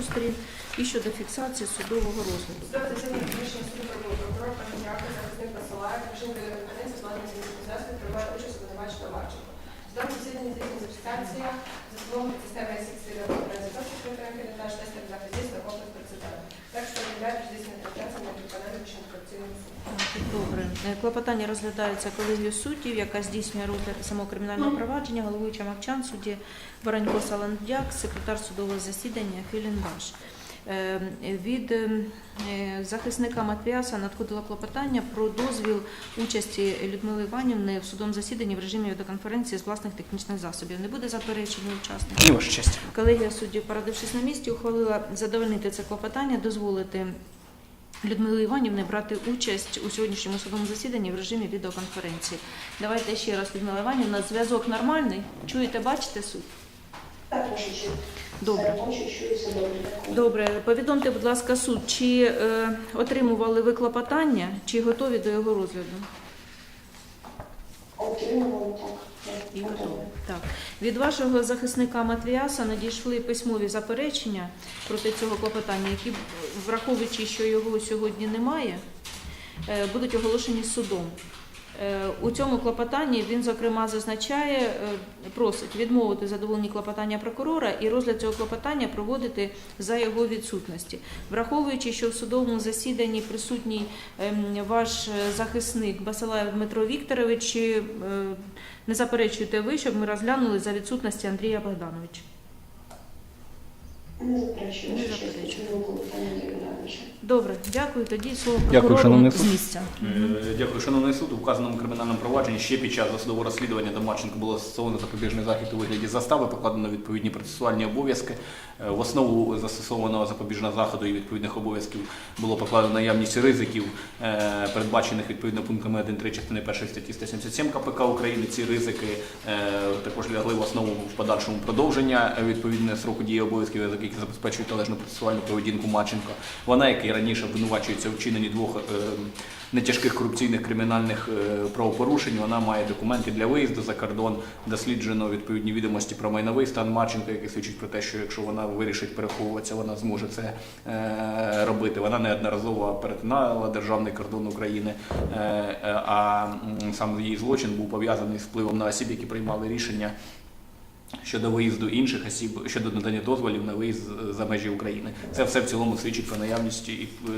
розряду сторін і щодо фіксації судового розгляду. Судове засідання засідання здійснюється фіксація за словом системи секції конференції точки підтримки та тестів за комплекс процедури. Так що відповідає здесь здійснення трансляції на виконання рішення корупційного. Добре. Е, Клопотання розглядається колегією суддів, яка здійснює розгляд самого кримінального провадження, головуюча мовчан, судді Баранько Саландяк, секретар судового засідання Філінбаш. Е, Від е, захисника Матвіаса надходило клопотання про дозвіл участі Людмили Іванівни в судовому засіданні в режимі відеоконференції з власних технічних засобів. Не буде заперечень у учасників. Ваша честь. Колегія суддів, порадившись на місці, ухвалила задовольнити це клопотання, дозволити Людмилі Іванівні брати участь у сьогоднішньому судовому засіданні в режимі відеоконференції. Давайте ще раз, Людмила Іванівна, зв'язок нормальний? Чуєте, бачите суд? Так, ваша честь. Добре. Добре. Добре, повідомте, будь ласка, суд, чи е, отримували ви клопотання, чи готові до його розгляду? Отримували так. І готові. Так. Від вашого захисника Матвіаса надійшли письмові заперечення проти цього клопотання, які, враховуючи, що його сьогодні немає, е, будуть оголошені судом. Е, У цьому клопотанні він, зокрема, зазначає, е, просить відмовити задоволені клопотання прокурора і розгляд цього клопотання проводити за його відсутності. Враховуючи, що в судовому засіданні присутній ем, ваш е, захисник Басилаєв Дмитро Вікторович, не заперечуєте ви, щоб ми розглянули за відсутності Андрія Богдановича? Не заперечую, Не заперечую. Добре, дякую. Тоді слово Дякую, прокурору шановний з місця. Е, Дякую, шановний суд. У вказаному кримінальному провадженні ще під час досудового розслідування до Марченко було застосовано запобіжний захід у вигляді застави, покладено відповідні процесуальні обов'язки. Е, В основу застосованого запобіжного заходу і відповідних обов'язків було покладено наявність ризиків, е, передбачених відповідно пунктами 1.3 частини 1 статті 177 КПК України. Ці ризики е, також лягли в основу в подальшому продовження е, відповідне сроку дії обов'язків, які забезпечують належну процесуальну поведінку Марченко. Вона, як і раніше, обвинувачується в вчиненні двох е, нетяжких корупційних кримінальних е, правопорушень. Вона має документи для виїзду за кордон, досліджено відповідні відомості про майновий стан Марченка, який свідчить про те, що якщо вона вирішить переховуватися, вона зможе це е, робити. Вона неодноразово перетинала державний кордон України, е, е, а сам її злочин був пов'язаний з впливом на осіб, які приймали рішення. Щодо виїзду інших осіб щодо надання дозволів на виїзд за межі України, це все в цілому свідчить про наявність і,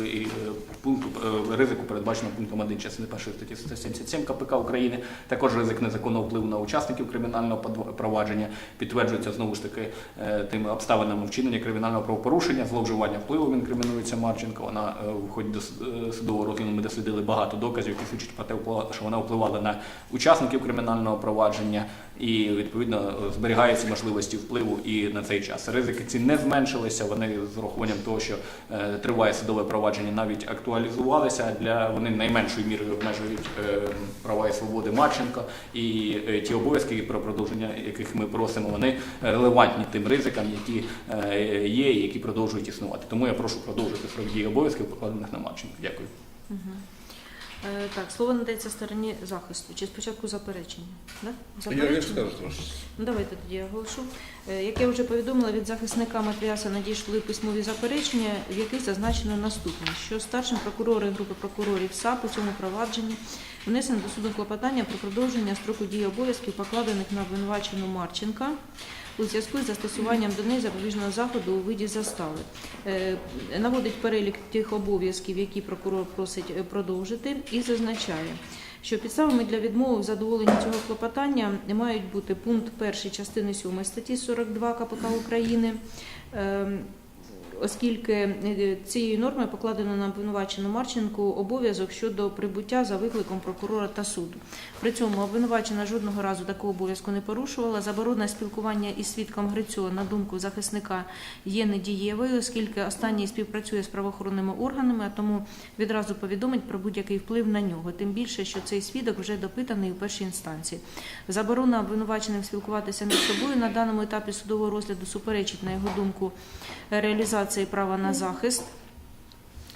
і, е, пункту е, ризику, передбаченого пунктом 1 частини 1 статті 177 КПК України. Також ризик незаконного впливу на учасників кримінального провадження підтверджується знову ж таки е, тими обставинами вчинення кримінального правопорушення, зловживання впливу. Він кримінується Марченко. Вона е, в е, судового розгляду ми дослідили багато доказів, які свідчать про те, що вона впливала на учасників кримінального провадження і відповідно зберігаються можливості впливу і на цей час. Ризики ці не зменшилися. Вони з урахуванням того, що е, триває судове провадження, навіть актуалізувалися для вони найменшою мірою обмежують е, права і свободи Марченко. І е, ті обов'язки, про продовження яких ми просимо, вони релевантні тим ризикам, які є і які продовжують існувати. Тому я прошу продовжити срок дії обов'язків, покладених на Марченко. Дякую. Е, Так, слово надається стороні захисту. Чи спочатку заперечення? Да? Я, скажу трошки. Ну, давайте тоді я оголошу. Е, Як я вже повідомила, від захисника Матвіаса надійшли письмові заперечення, в яких зазначено наступне, що старшим прокурором групи прокурорів САП у цьому провадженні внесено до суду клопотання про продовження строку дії обов'язків, покладених на обвинувачену Марченка у зв'язку з застосуванням до неї запобіжного заходу у виді застави. Е, Наводить перелік тих обов'язків, які прокурор просить е, продовжити, і зазначає, що підставами для відмови в задоволенні цього клопотання мають бути пункт 1 частини 7 статті 42 КПК України, ем, оскільки е, цією нормою покладено на обвинувачену Марченку обов'язок щодо прибуття за викликом прокурора та суду. При цьому обвинувачена жодного разу такого обов'язку не порушувала. Заборона спілкування із свідком Грицьо, на думку захисника, є недієвою, оскільки останній співпрацює з правоохоронними органами, а тому відразу повідомить про будь-який вплив на нього. Тим більше, що цей свідок вже допитаний у першій інстанції. Заборона обвинуваченим спілкуватися між собою на даному етапі судового розгляду суперечить, на його думку, реалізації права на захист.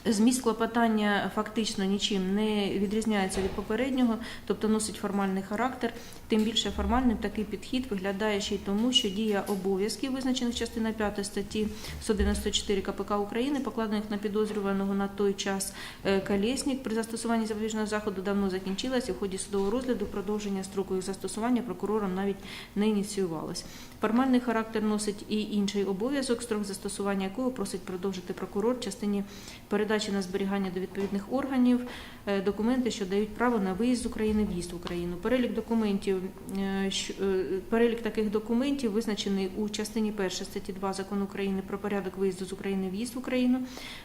Зміст клопотання фактично нічим не відрізняється від попереднього, тобто носить формальний характер. Тим більше формальним такий підхід виглядає ще й тому, що дія обов'язків, визначених частиною 5 статті 194 КПК України, покладених на підозрюваного на той час е, при застосуванні запобіжного заходу давно закінчилась і в ході судового розгляду продовження строку їх застосування прокурором навіть не ініціювалось. Формальний характер носить і інший обов'язок, строк застосування якого просить продовжити прокурор в частині передачі на зберігання до відповідних органів е, документи, що дають право на виїзд з України, в'їзд в Україну. Перелік документів, е, е, перелік таких документів визначений у частині 1 статті 2 Закону України про порядок виїзду з України, в'їзд в Україну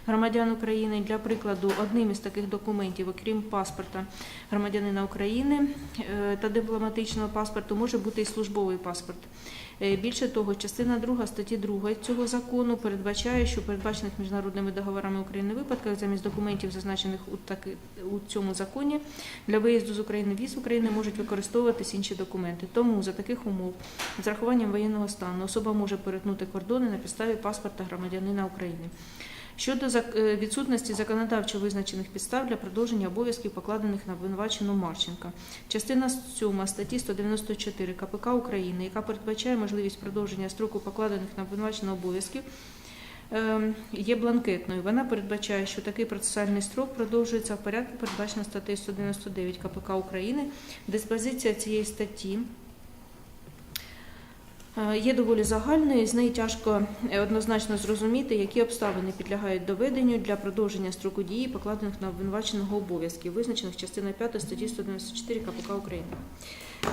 громадян України. Для прикладу, одним із таких документів, окрім паспорта громадянина України та дипломатичного паспорту, може бути і службовий паспорт. Е, Більше того, частина 2 статті 2 цього закону передбачає, що передбачених міжнародними договорами України випадках замість документів, зазначених у, таки, у цьому законі, для виїзду з України віз України можуть використовуватись інші документи. Тому за таких умов, з рахуванням воєнного стану, особа може перетнути кордони на підставі паспорта громадянина України. Щодо е, відсутності законодавчо визначених підстав для продовження обов'язків, покладених на обвинувачену Марченка. Частина 7 статті 194 КПК України, яка передбачає можливість продовження строку покладених на обвинувачену обов'язків, ем, є бланкетною. Вона передбачає, що такий процесуальний строк продовжується в порядку, передбачено статтею 199 КПК України. Диспозиція цієї статті є доволі загальною, з неї тяжко е, однозначно зрозуміти, які обставини підлягають доведенню для продовження строку дії, покладених на обвинуваченого обов'язків, визначених частиною 5 статті 194 КПК України.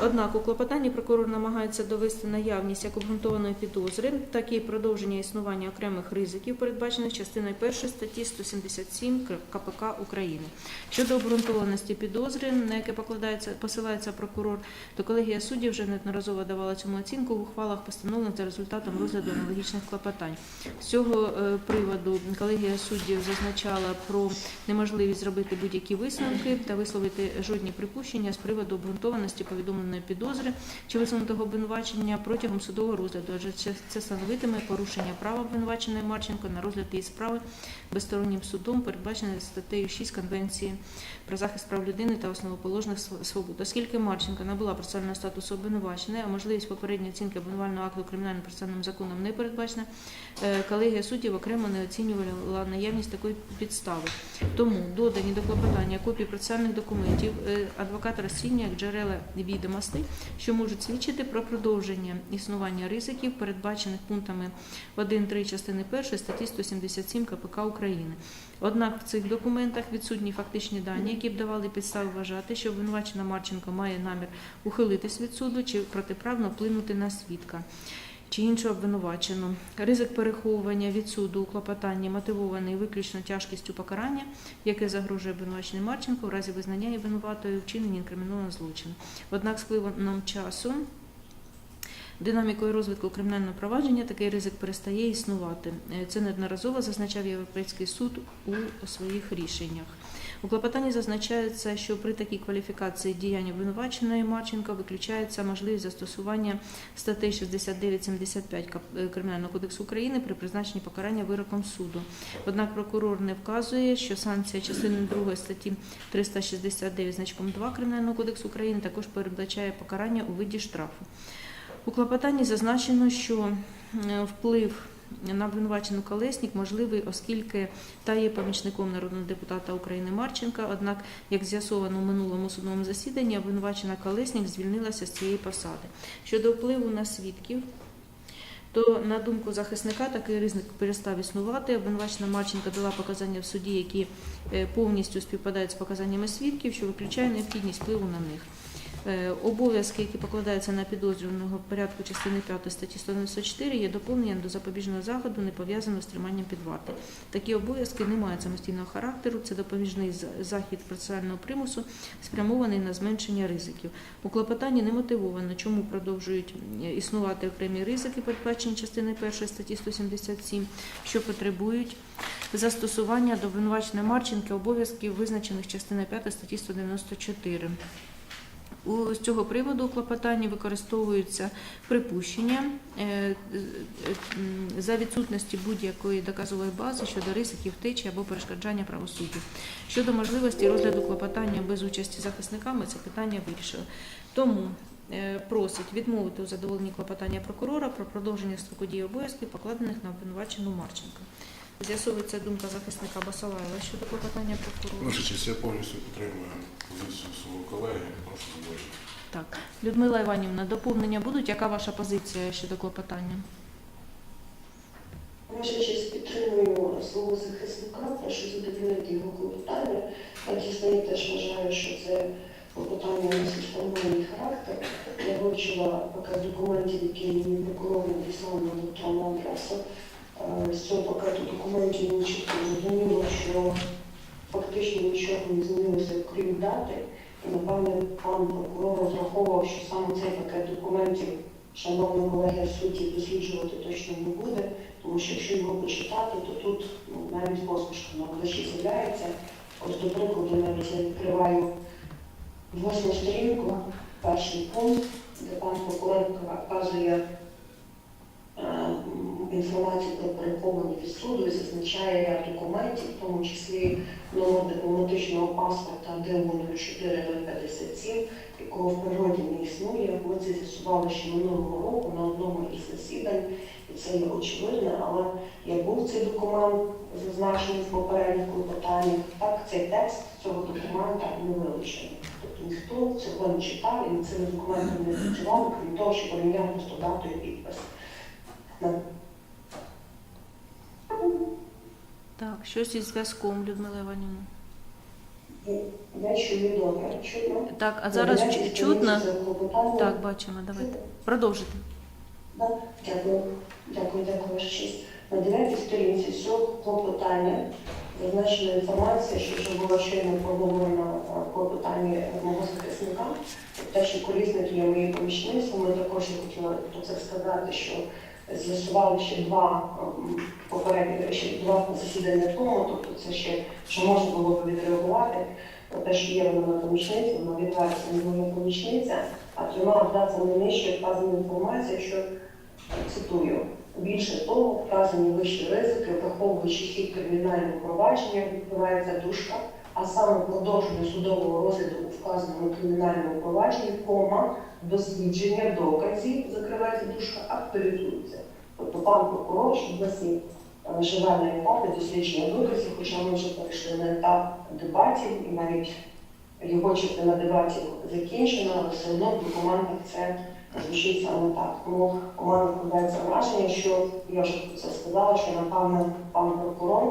Однак у клопотанні прокурор намагається довести наявність як обґрунтованої підозри, так і продовження існування окремих ризиків, передбачених частиною 1 статті 177 КПК України. Щодо обґрунтованості підозри, на яке покладається посилається прокурор, то колегія суддів вже неодноразово давала цьому оцінку в ухвалах, постановлених за результатом розгляду аналогічних клопотань. З цього е, приводу колегія суддів зазначала про неможливість зробити будь-які висновки та висловити жодні припущення з приводу обґрунтованості повідомленої підозри чи висунутого обвинувачення протягом судового розгляду, адже це- становитиме порушення права обвинуваченої Марченко на розгляд її справи безстороннім судом, передбачене статтею 6 Конвенції про захист прав людини та основоположних свобод. Оскільки Марченко набула процесуального статусу обвинуваченої, а можливість попередньої оцінки обвинувального акту кримінальним процесуальним законом не передбачена, е, колегія суддів окремо не оцінювала наявність такої підстави. Тому додані до клопотання копії процесуальних документів е, адвокат розцінює як джерела відомостей, що можуть свідчити про продовження існування ризиків, передбачених пунктами 1-3 частини 1 статті 177 КПК України. Однак в цих документах відсутні фактичні дані, які б давали підстави вважати, що обвинувачена Марченко має намір ухилитись від суду чи протиправно вплинути на свідка. Чи іншу обвинувачену. Ризик переховування від суду у клопотанні мотивований виключно тяжкістю покарання, яке загрожує обвинуваченій Марченко в разі визнання і винуватою вчинення інкримінованого злочину. Однак з пливом часу Динамікою розвитку кримінального провадження такий ризик перестає існувати. Е, Це неодноразово зазначав Європейський суд у своїх рішеннах. У клопотанні зазначається, що при такій кваліфікації діяння обвинуваченої Марченко виключається можливість застосування статей 69-75 Кап- е, Кримінального кодексу України при призначенні покарання вироком суду. Однак прокурор не вказує, що санкція частини 2 статті 369 значком 2 Кримінального кодексу України також передбачає покарання у виді штрафу. У клопотанні зазначено, що вплив на обвинувачену Колеснік можливий, оскільки та є помічником народного депутата України Марченка. Однак, як з'ясовано в минулому судовому засіданні, обвинувачена Колеснік звільнилася з цієї посади. Щодо впливу на свідків, то на думку захисника такий ризик перестав існувати. Обвинувачена Марченко дала показання в суді, які е, повністю співпадають з показаннями свідків, що виключає необхідність впливу на них. Е, Обов'язки, які покладаються на підозрюваного в порядку частини 5 статті 194, є доповненням до запобіжного заходу, не пов'язаного з триманням під вартою. Такі обов'язки не мають самостійного характеру. Це допоміжний захід процесуального примусу, спрямований на зменшення ризиків. У клопотанні не мотивовано, чому продовжують е, існувати окремі ризики, передбачені частиною 1 статті 177, що потребують застосування до обвинуваченої Марченки обов'язків, визначених частиною 5 статті 194. З цього приводу у клопотанні використовуються припущення е, е, за відсутності будь-якої доказової бази щодо ризиків втечі або перешкоджання правосуддю. Щодо можливості розгляду клопотання без участі захисника, це питання вирішили. Тому е, просить відмовити у задоволенні клопотання прокурора про продовження строку дії обов'язків, покладених на обвинувачену Марченка. З'ясовується думка захисника Басалаєва щодо клопотання прокурора. Ваша честь, я повністю підтримую позицію свого колеги. Прошу задовольнити. Так, Людмила Іванівна, доповнення будуть? Яка ваша позиція щодо клопотання? Ваша честь підтримую свого захисника, прошу задовольнити його клопотання. Дійсно, я теж вважаю, що це клопотання носить формальний характер. Я вивчила пакет документів, які мені прокурор надіслав на електронну адресу. З цього пакету документів чітко зрозуміло, що фактично нічого не змінилося, крім дати. І, напевне, пан прокурор розраховував, що саме цей пакет документів, шановні колеги судді, досліджувати точно не буде, тому що якщо його почитати, то тут ну, навіть посмішка на обличчі з'являється. Ось, до прикладу, навіть я відкриваю восьму сторінку, перший пункт, де пан прокурор вказує інформацію про переховані від суду і зазначає ряд документів, в тому числі номер дипломатичного паспорта ДУ-04-057, якого в природі не існує. Ми це з'ясували ще минулого року на одному із засідань, і це є очевидно, але як був цей документ зазначений в попередніх клопотаннях, так цей текст цього документа не вилучений. Тобто ніхто цього не читав і над цим документом не працював, крім того, що поміняв просто дату і підпис. Так, щось із зв'язком, Людмила Іванівна. Я чую добре, чутно. Так, а зараз Я чутно? клопотання. Так, бачимо, давайте. Продовжуйте. Да, Дякую, дякую, дякую, ваша честь. На дев'ятій сторінці цього клопотання зазначена інформація, що вже була щойно проговорена в клопотанні мого захисника. Те, що колісник є моєю помічницею, ми також я хотіла про це сказати, що з'ясували ще два ем, попередні ще два засідання тому, тобто це ще що можна було б відреагувати. Те, що є вона помічниця, вона відверто не помічниця, а трьома абзацами нижче вказана інформація, що цитую. Більше того, вказані вищі ризики, враховуючи хід кримінального провадження, відбувається дужка, а саме продовження судового розгляду у вказаному кримінальному провадженні, кома, дослідження доказів, закривається дужка, актуалізується. Тобто пан прокурор, що в нас є е, живе на етапі дослідження доказів, хоча ми вже перейшли на етап дебатів і навіть його частина дебатів закінчена, але все одно в документах це звучить саме так. Тому у мене складається враження, що я вже це сказала, що напевно пан прокурор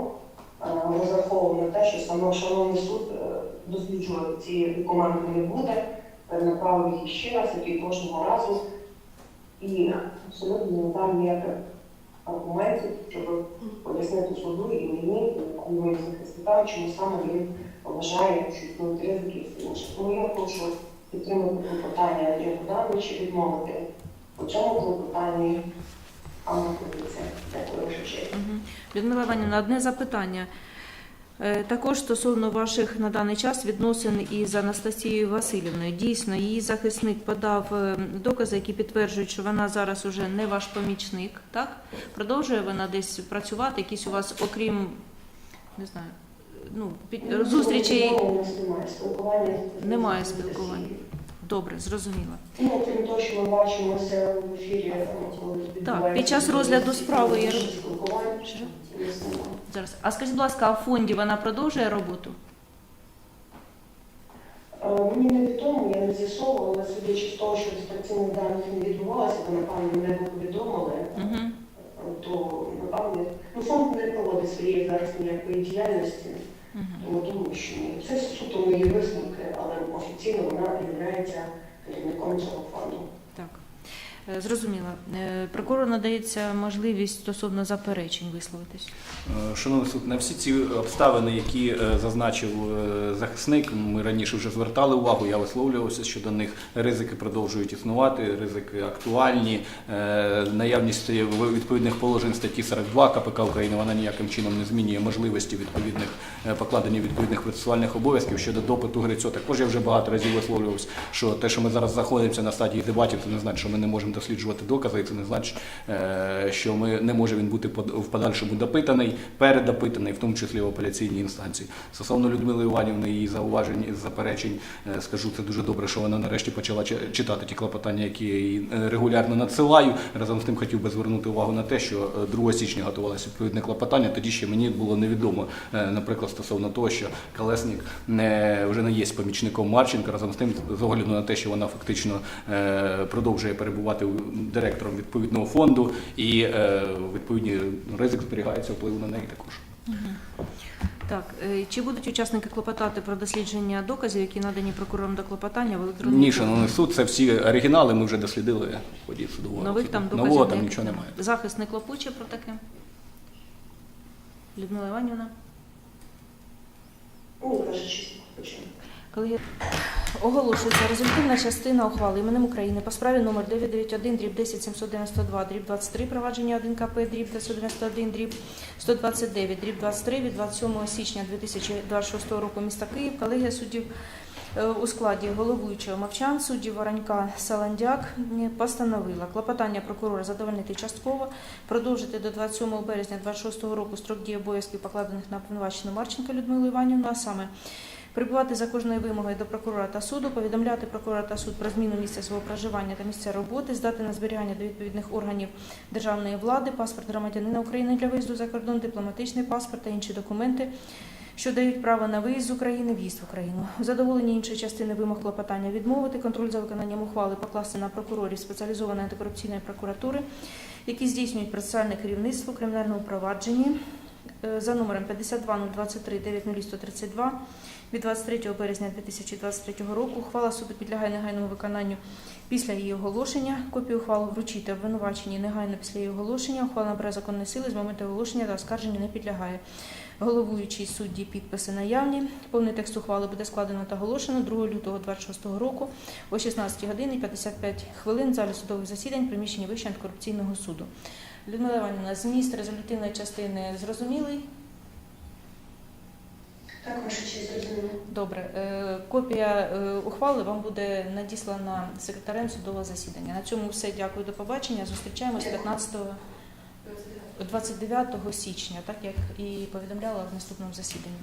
е, розраховував на те, що саме шановний суд е, досліджувати ці документи не буде, перенаправив їх ще раз, як і кожного разу. І абсолютно не дав ніяких аргументів, щоб пояснити суду і мені, і моїм захисникам, чому саме він вважає, що існують ризики і. Тому я прошу підтримати клопотання Андрія Богдановича відмовити у цьому не. Дякую. Людмила Іванівна, одне запитання. Е, Також стосовно ваших на даний час відносин із Анастасією Васильівною. Дійсно, її захисник подав е, докази, які підтверджують, що вона зараз уже не ваш помічник. Так продовжує вона десь працювати? Якісь у вас, окрім не знаю, ну під зустрічей Ну, У немає спілкування. Добре, зрозуміла. Ну, крім того, що ми бачимося в ефірі, коли відбувається під час розгляду справи я- спілкування. Що? немає. Зараз. А скажіть, будь ласка, а в фонді вона продовжує роботу? Е, Мені невідомо, я не з'ясовувала, судячи з того, що реєстраційних даних не відбувалося, то напевно не повідомили, Угу. е, то напевно ну, фонд не проводить своєї зараз ніякої діяльності, Угу. тому думаю, що ні. Це суто мої висновки, офіційно вона є керівником цього фонду. Е, Зрозуміло. Е, Прокурору надається можливість стосовно заперечень висловитись. Е, Шановний суд, на всі ці обставини, які зазначив захисник, ми раніше вже звертали увагу, я висловлювався щодо них. Ризики продовжують існувати, ризики актуальні. Наявність відповідних положень статті 42 КПК України вона ніяким чином не змінює можливості відповідних покладення відповідних процесуальних обов'язків щодо допиту Грицьо. Також я вже багато разів висловлювався, що те, що ми зараз знаходимося на стадії дебатів, це не значить, що ми не можемо досліджувати докази, і це не значить, е, що ми не може він бути в подальшому допитаний, передопитаний, в тому числі в апеляційній інстанції. Стосовно Людмили Іванівни її зауважень заперечень, е, скажу це дуже добре, що вона нарешті почала читати ті клопотання, які я їй е, регулярно надсилаю. Разом з тим хотів би звернути увагу на те, що е, 2 січня готувалося відповідне клопотання. Тоді ще мені було невідомо, наприклад, стосовно того, що Колесник не вже не є помічником Марченка. Разом з тим, з огляду на те, що вона фактично продовжує перебувати директором відповідного фонду, і е, відповідні ризик зберігається впливу на неї також. Так, е, чи будуть учасники клопотати про дослідження доказів, які надані прокурором до клопотання в електронній Ні, шановний суд, це всі оригінали. Ми вже дослідили в ході судового. Нових там доказів Нового там нічого немає. Захист не клопоче про таке? Людмила Іванівна? Ні, ваша честь, почему. Колеги, оголошується результативна частина ухвали іменем України по справі номер 991 дріб 10792 дріб 23 провадження 1 КП дріб 991 дріб 129 дріб 23 від 27 січня 2026 року міста Київ. Колегія суддів е, у складі головуючого мовчан суддів Воронька Саландяк постановила клопотання прокурора задовольнити частково, продовжити до 27 березня 2026 року строк дії обов'язків покладених на обвинувачену Марченко Людмилу Іванівну, а саме Прибувати за кожною вимогою до прокурора та суду, повідомляти прокурора та суд про зміну місця свого проживання та місця роботи, здати на зберігання до відповідних органів державної влади, паспорт громадянина України для виїзду за кордон, дипломатичний паспорт та інші документи, що дають право на виїзд з України, в'їзд в Україну. У задоволенні іншої частини вимог клопотання відмовити, контроль за виконанням ухвали покласти на прокурорів спеціалізованої антикорупційної прокуратури, які здійснюють процесуальне керівництво кримінальному провадженні е, за номером 52023 90132 від 23 березня 2023 року. Ухвала суду підлягає негайному виконанню після її оголошення. Копію ухвали вручити обвинуваченій негайно після її оголошення. Ухвала набере законної сили з моменту оголошення та оскарження не підлягає. Головуючий судді підписи наявні. Повний текст ухвали буде складено та оголошено 2 лютого 2026 року о 16 годині 55 хвилин в залі судових засідань приміщення Вищого антикорупційного суду. Людмила Іванівна, зміст резолютивної частини зрозумілий? Так, ваша честь, зрозуміло. Добре, Е, копія е, ухвали вам буде надіслана секретарем судового засідання. На цьому все. Дякую, до побачення. Зустрічаємось 15 29 січня, так як і повідомляла в наступному засіданні.